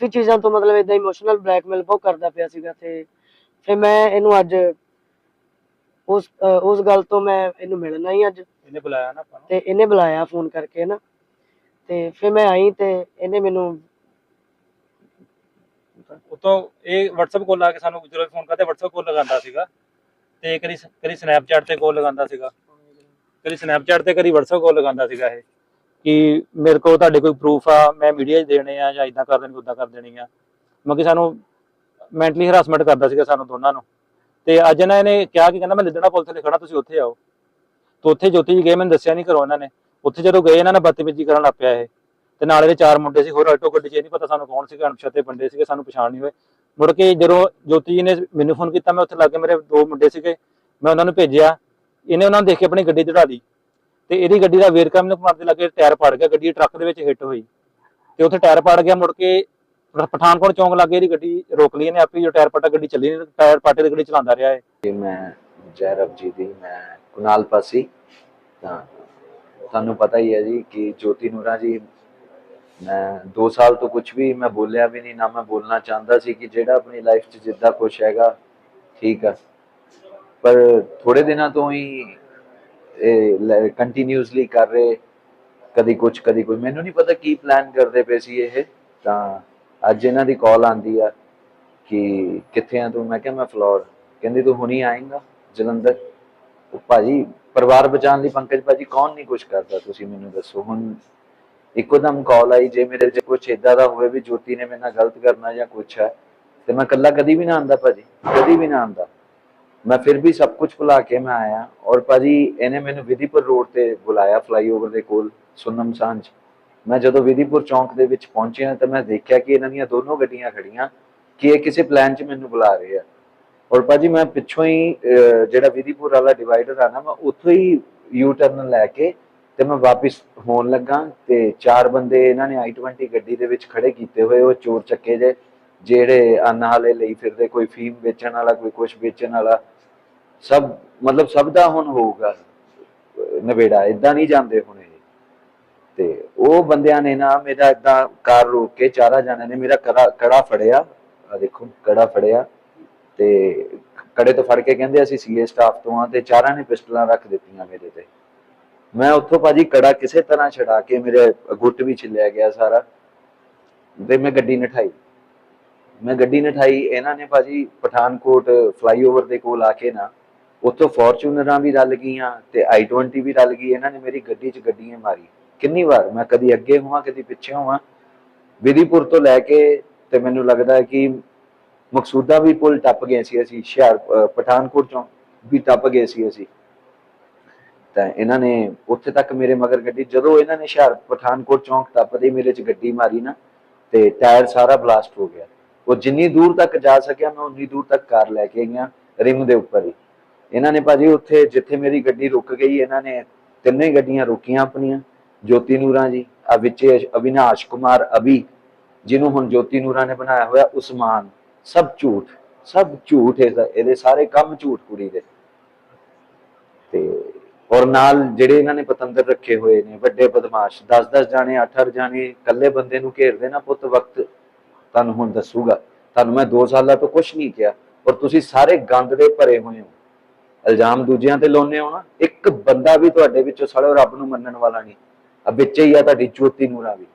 ਕਾਫੀ ਚੀਜ਼ਾਂ ਤੋਂ ਮਤਲਬ ਇਦਾਂ ਇਮੋਸ਼ਨਲ ਬਲੈਕਮੇਲ ਬਹੁਤ ਕਰਦਾ ਪਿਆ ਸੀਗਾ ਤੇ ਫਿਰ ਮੈਂ ਇਹਨੂੰ ਅੱਜ ਉਸ ਉਸ ਗੱਲ ਤੋਂ ਮੈਂ ਇਹਨੂੰ ਮਿਲਣਾ ਹੀ ਅੱਜ। ਇਹਨੇ ਬੁਲਾਇਆ ਨਾ ਆਪਾਂ ਨੂੰ। ਤੇ ਇਹਨੇ ਬੁਲਾਇਆ ਫੋਨ ਕਰਕੇ ਨਾ। ਤੇ ਫਿਰ ਮੈਂ ਆਈ ਤੇ ਇਹਨੇ ਮੈਨੂੰ ਉਤੋਂ ਇਹ WhatsApp ਕਾਲ ਲਾ ਕੇ ਸਾਨੂੰ ਜਦੋਂ ਫੋਨ ਕਰਦੇ WhatsApp ਕਾਲ ਲਗਾਉਂਦਾ ਸੀਗਾ। ਤੇ ਕਦੀ ਕਦੀ Snapchat ਤੇ ਕਾਲ ਲਗਾਉਂਦਾ ਸੀਗਾ। ਕਦੀ Snapchat ਤੇ ਕਦੀ WhatsApp ਕਾਲ ਲਗਾਉਂਦਾ ਸੀਗਾ ਇਹ। ਕਿ ਮੇਰੇ ਕੋਲ ਤੁਹਾਡੇ ਕੋਈ ਪ੍ਰੂਫ ਆ, ਮੈਂ ਮੀਡੀਆ 'ਚ ਦੇਣੇ ਆ ਜਾਂ ਇਦਾਂ ਕਰ ਦੇਣੀ ਉਦਾਂ ਕਰ ਦੇਣੀ ਆ। ਮੈਂ ਕਿ ਸਾਨੂੰ ਮੈਂਟਲੀ ਹਰਾਸਮੈਂਟ ਕਰਦਾ ਸੀਗਾ ਸਾਨੂੰ ਦੋਨਾਂ ਨੂੰ। ਤੇ ਅੱਜ ਨਾ ਇਹਨੇ ਕਿਹਾ ਕਿ ਕਹਿੰਦਾ, ਮੈਂ ਲਿੱਦੜਾ ਪੁਲਿਸ ਤੇ ਤੁਸੀਂ ਉੱਥੇ ਆਓ। ਤੇ ਉੱਥੇ ਜੋਤੀ ਜੀ ਗਏ, ਮੈਨੂੰ ਦੱਸਿਆ ਨਹੀਂ ਕਰੋ ਇਹਨਾਂ ਨੇ। ਉੱਥੇ ਜਦੋਂ ਗਏ, ਇਹਨਾਂ ਨੇ ਬਦਤਮੀਜ਼ੀ ਕਰਨ ਲੱਗ ਪਿਆ ਇਹ। ਤੇ ਨਾਲ ਇਹਦੇ ਚਾਰ ਮੁੰਡੇ ਸੀ, ਹੋਰ ਆਟੋ ਗੱਡੀ 'ਚ ਇਹ ਨਹੀਂ ਪਤਾ ਸਾਨੂੰ ਕੌਣ ਸੀਗਾ, ਅਣਪਛਾਤੇ ਬੰਦੇ ਸੀਗੇ, ਸਾਨੂੰ ਪਛਾਣ ਨਹੀਂ ਹੋਏ। ਮੁੜ ਕੇ ਜਦੋਂ ਜੋਤੀ ਜੀ ਨੇ ਮੈਨੂੰ ਫੋਨ ਕੀਤਾ, ਮੈਂ ਉੱਥੇ ਲੱਗੇ ਮੇਰੇ ਦੋ ਮੁੰਡੇ ਸੀਗੇ, ਮੈਂ ਉਹਨਾਂ ਨੂੰ ਭੇਜਿਆ। ਇਹਨੇ ਉਹਨਾਂ ਨੂੰ ਦੇਖ ਕੇ ਆਪਣੀ ਗੱਡੀ ਚੜਾ ਲਈ। ਤੇ ਇਹਦੀ ਗੱਡੀ ਦਾ ਵੇਰਕਾ ਮੈਨੂੰ ਮਾਰਦੇ ਲੱਗੇ ਟਾਇਰ ਪਾੜ ਗਿਆ, ਗੱਡੀ ਟਰੱਕ ਦੇ ਵਿੱਚ ਹਿੱਟ ਹੋਈ। ਤੇ ਉੱਥੇ ਟਾਇਰ ਪਾੜ ਗਿਆ, ਮੁੜ ਕੇ ਪਠਾਨਕੋਟ ਚੌਂਕ ਲੱਗੇ ਇਹਦੀ ਗੱਡੀ ਰੋਕ ਲਈ ਇਹਨੇ ਆਪੇ, ਜੋ ਟਾਇਰ ਪਾਟਾ ਗੱਡੀ ਚੱਲੀ ਨਹੀਂ, ਟਾਇਰ ਪਾਟੇ ਦੀ ਗੱਡੀ ਚਲਾਉਂਦਾ ਰਿਹਾ ਹੈ ਜੀ, ਮੈਂ ਜੈਰਵ ਜੀ ਦੀ, ਮੈਂ ਕੁਨਾਲ ਪਾਸੀ। ਤਾਂ ਤੁਹਾਨੂੰ ਪਤਾ ਹੀ ਹੈ ਜੀ ਕਿ ਜੋਤੀ ਨੂਰਾ ਜੀ, ਮੈਂ 2 ਸਾਲ ਤੋਂ ਕੁਝ ਵੀ ਮੈਂ ਬੋਲਿਆ ਵੀ ਨਹੀਂ, ਨਾ ਮੈਂ ਬੋਲਣਾ ਚਾਹੁੰਦਾ ਸੀ ਕਿ ਜਿਹੜਾ ਆਪਣੀ ਲਾਈਫ 'ਚ ਜਿੱਦਾਂ ਕੁਝ ਹੈਗਾ, ਠੀਕ ਆ। ਪਰ ਥੋੜੇ ਦਿਨਾਂ ਤੋਂ ਹੀ ਕੰਟੀਨਿਊਸਲੀ ਕਰ ਰਹੇ, ਕਦੀ ਕੁਝ ਕਦੀ ਕੋਈ ਮੈਨੂੰ ਨਹੀਂ ਪਤਾ ਕੀ ਪਲਾਨ ਕਰਦੇ ਪਏ ਸੀ ਇਹ। ਤਾਂ ਅੱਜ ਇਹਨਾਂ ਦੀ ਕਾਲ ਆਂਦੀ ਆ ਕਿ ਕਿੱਥੇ ਆ ਤੂੰ? ਮੈਂ ਕਿਹਾ ਮੈਂ ਫਲੋਰ। ਕਹਿੰਦੀ, ਤੂੰ ਹੁਣੀ ਆਏਂਗਾ, ਜਲੰਧਰ? ਭਾਜੀ, ਪਰਿਵਾਰ ਬਚਾਉਣ ਲਈ ਪੰਕਜ ਭਾਜੀ ਕੌਣ ਨਹੀਂ ਕੁਝ ਕਰਦਾ, ਤੁਸੀਂ ਮੈਨੂੰ ਦੱਸੋ। ਹੁਣ ਇੱਕੋਦਮ ਕਾਲ ਆਈ, ਜੇ ਮੇਰੇ 'ਚ ਕੁਝ ਇਦਾਂ ਦਾ ਹੋਵੇ ਵੀ ਜੋਤੀ ਨੇ ਮੇਰੇ ਨਾਲ ਗਲਤ ਕਰਨਾ ਜਾਂ ਕੁਝ ਹੈ, ਤੇ ਮੈਂ ਇਕੱਲਾ ਕਦੀ ਵੀ ਨਾ ਆਂਦਾ ਭਾਜੀ, ਕਦੀ ਵੀ ਨਾ ਆਂਦਾ ਮੈਂ ਫਿਰ ਵੀ ਸਭ ਕੁਝ ਭੁਲਾ ਕੇ ਮੈਂ ਆਇਆ ਔਰ ਭਾਜੀ ਇਹਨੇ ਮੈਨੂੰ ਵਿਧੀਪੁਰ ਰੋਡ ਤੇ ਬੁਲਾਇਆ ਫਲਾਈਓਵਰ ਦੇ ਕੋਲ, ਸੁਨਮ ਸਾਂਝ। ਮੈਂ ਜਦੋਂ ਵਿਧੀਪੁਰ ਚੌਂਕ ਦੇ ਵਿੱਚ ਪਹੁੰਚਿਆ ਤਾਂ ਮੈਂ ਦੇਖਿਆ ਕਿ ਇਹਨਾਂ ਦੀਆਂ ਦੋਨੋਂ ਗੱਡੀਆਂ ਖੜੀਆਂ, ਕਿ ਇਹ ਕਿਸੇ ਪਲਾਨ 'ਚ ਮੈਨੂੰ ਬੁਲਾ ਰਹੇ ਆ। ਔਰ ਭਾਜੀ ਮੈਂ ਪਿੱਛੋਂ ਹੀ ਜਿਹੜਾ ਵਿਧੀਪੁਰ ਵਾਲਾ ਡਿਵਾਈਡਰ ਆ ਨਾ, ਮੈਂ ਉੱਥੋਂ ਹੀ ਯੂ ਟਰਨ ਲੈ ਕੇ ਤੇ ਮੈਂ ਵਾਪਸ ਹੋਣ ਲੱਗਾ ਤੇ ਚਾਰ ਬੰਦੇ ਇਹਨਾਂ ਨੇ i20 ਗੱਡੀ ਦੇ ਵਿੱਚ ਖੜੇ ਕੀਤੇ ਹੋਏ, ਉਹ ਚੋਰ ਚੱਕੇ ਜੇ, ਜਿਹੜੇ ਅੰਨ ਹਾਲੇ ਲਈ ਫਿਰਦੇ, ਕੋਈ ਫੀਮ ਵੇਚਣ ਵਾਲਾ, ਕੋਈ ਕੁਝ ਵੇਚਣ ਵਾਲਾ ਸਭ ਮਤਲਬ ਸਭ ਦਾ ਹੁਣ ਹੋਊਗਾ ਅਹ, ਨਵੇੜਾ ਇਦਾਂ ਨਹੀਂ ਜਾਂਦੇ ਹੁਣ ਇਹ। ਤੇ ਉਹ ਬੰਦਿਆਂ ਨੇ ਨਾ ਮੇਰਾ ਇਦਾਂ ਕਾਰ ਰੋਕ ਕੇ ਚਾਰਾ ਜਾਣਿਆਂ ਨੇ ਮੇਰਾ ਕੜਾ ਫੜਿਆ। ਆ ਦੇਖੋ ਕੜਾ ਫੜਿਆ। ਤੇ ਕੜੇ ਤੋਂ ਫੜ ਕੇ ਕਹਿੰਦੇ ਅਸੀਂ ਸੀਏ ਸਟਾਫ ਤੋਂ ਆ ਤੇ ਚਾਰਾਂ ਨੇ ਪਿਸਟਲਾਂ ਰੱਖ ਦਿੱਤੀਆਂ ਮੇਰੇ ਤੇ। ਮੈਂ ਉੱਥੋਂ ਭਾਜੀ ਕੜਾ ਕਿਸੇ ਤਰ੍ਹਾਂ ਛਡਾ ਕੇ ਮੇਰੇ ਗੁੱਟ ਵੀ ਛਿੱਲਿਆ ਗਿਆ ਸਾਰਾ। ਤੇ ਮੈਂ ਗੱਡੀ ਨਠਾਈ। ਮੈਂ ਗੱਡੀ ਨਠਾਈ ਇਹਨਾਂ ਨੇ ਭਾਜੀ ਪਠਾਨਕੋਟ ਫਲਾਈਓਵਰ ਦੇ ਕੋਲ ਆ ਕੇ ਨਾ ਉੱਥੋਂ ਫੋਰਚੂਨਰਾਂ ਵੀ ਰਲ ਗਈਆਂ ਤੇ i20 ਵੀ ਰਲ ਗਈ, ਇਹਨਾਂ ਨੇ ਮੇਰੀ ਗੱਡੀ 'ਚ ਗੱਡੀਆਂ ਮਾਰੀ। ਕਿੰਨੀ ਵਾਰ? ਮੈਂ ਕਦੀ ਅੱਗੇ ਹੋਵਾਂ, ਕਦੀ ਪਿੱਛੇ ਹੋਵਾਂ? ਵਿਧੀਪੁਰ ਤੋਂ ਲੈ ਕੇ ਤੇ ਮੈਨੂੰ ਲੱਗਦਾ ਕਿ ਮਕਸੂਦਾ ਵੀ ਪੁਲ ਟੱਪ ਗਏ ਸੀ ਅਸੀਂ, ਹੁਸ਼ਿਆਰ ਪਠਾਨਕੋਟ ਚੋਂ ਵੀ ਟੱਪ ਗਏ ਸੀ ਅਸੀਂ। ਤਾਂ ਇਹਨਾਂ ਨੇ ਉੱਥੇ ਤੱਕ ਮੇਰੇ ਮਗਰ ਗੱਡੀ, ਜਦੋਂ ਇਹਨਾਂ ਨੇ ਹੁਸ਼ਿਆਰ, ਪਠਾਨਕੋਟ ਚੌਂਕ ਟੱਪਦੇ ਮੇਰੇ 'ਚ ਗੱਡੀ ਮਾਰੀ ਨਾ, ਤੇ ਟਾਇਰ ਸਾਰਾ ਬਲਾਸਟ ਹੋ ਗਿਆ। ਉਹ ਜਿੰਨੀ ਦੂਰ ਤੱਕ ਜਾ ਸਕਿਆ, ਮੈਂ ਉਨੀ ਦੂਰ ਤੱਕ ਕਾਰ ਲੈ ਕੇ ਗਿਆ ਰਿਮ ਦੇ ਉੱਪਰ ਹੀ। ਇਹਨਾਂ ਨੇ ਭਾਜੀ ਉੱਥੇ ਜਿੱਥੇ ਮੇਰੀ ਗੱਡੀ ਰੁਕ ਗਈ, ਇਹਨਾਂ ਨੇ ਤਿੰਨੇ ਗੱਡੀਆਂ ਰੁਕੀਆਂ ਆਪਣੀਆਂ, ਜੋਤੀ ਨੂਰਾਂ ਜੀ ਆ ਵਿੱਚੇ ਅਵਿਨਾਸ਼ ਕੁਮਾਰ, ਅਭੀ, ਜਿਹਨੂੰ ਹੁਣ ਜੋਤੀ ਨੂਰਾਂ ਨੇ ਬਣਾਇਆ ਹੋਇਆ ਉਸਮਾਨ, ਸਭ ਝੂਠ ਸਭ ਝੂਠ ਇਹਦਾ ਇਹਦੇ ਸਾਰੇ ਕੰਮ ਝੂਠ ਕੁੜੀ ਦੇ। ਤੇ ਔਰ ਨਾਲ ਜਿਹੜੇ ਇਹਨਾਂ ਨੇ ਪਤੰਦਰ ਰੱਖੇ ਹੋਏ ਨੇ, ਵੱਡੇ ਬਦਮਾਸ਼ 10-10 ਜਾਣੇ 8-8 ਜਾਣੇ, ਇਕੱਲੇ ਬੰਦੇ ਨੂੰ ਘੇਰਦੇ ਨਾ ਪੁੱਤ ਵਕਤ, ਤੁਹਾਨੂੰ ਹੁਣ ਦੱਸੂਗਾ। ਤੁਹਾਨੂੰ ਮੈਂ 2 ਸਾਲਾਂ ਤੋਂ ਕੁਝ ਨਹੀਂ ਕਿਹਾ, ਔਰ ਤੁਸੀਂ ਸਾਰੇ ਗੰਦ ਦੇ ਭਰੇ ਹੋਏ ਹੋ। ਇਲਜ਼ਾਮ ਦੂਜਿਆਂ ਤੇ ਲਾਉਂਦੇ ਹੋ ਨਾ, ਇੱਕ ਬੰਦਾ ਵੀ ਤੁਹਾਡੇ ਵਿੱਚੋਂ ਸਾਲੇ ਰੱਬ ਨੂੰ ਮੰਨਣ ਵਾਲਾ ਨਹੀਂ। ਆ ਵਿੱਚ ਹੀ ਆ ਤੁਹਾਡੀ ਜੋਤੀ ਨੂਰਾ ਵੀ।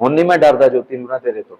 ਹੁਣ ਨਹੀਂ ਮੈਂ ਡਰਦਾ ਜੋਤੀ ਨੂਰਾ ਤੇਰੇ ਤੋਂ।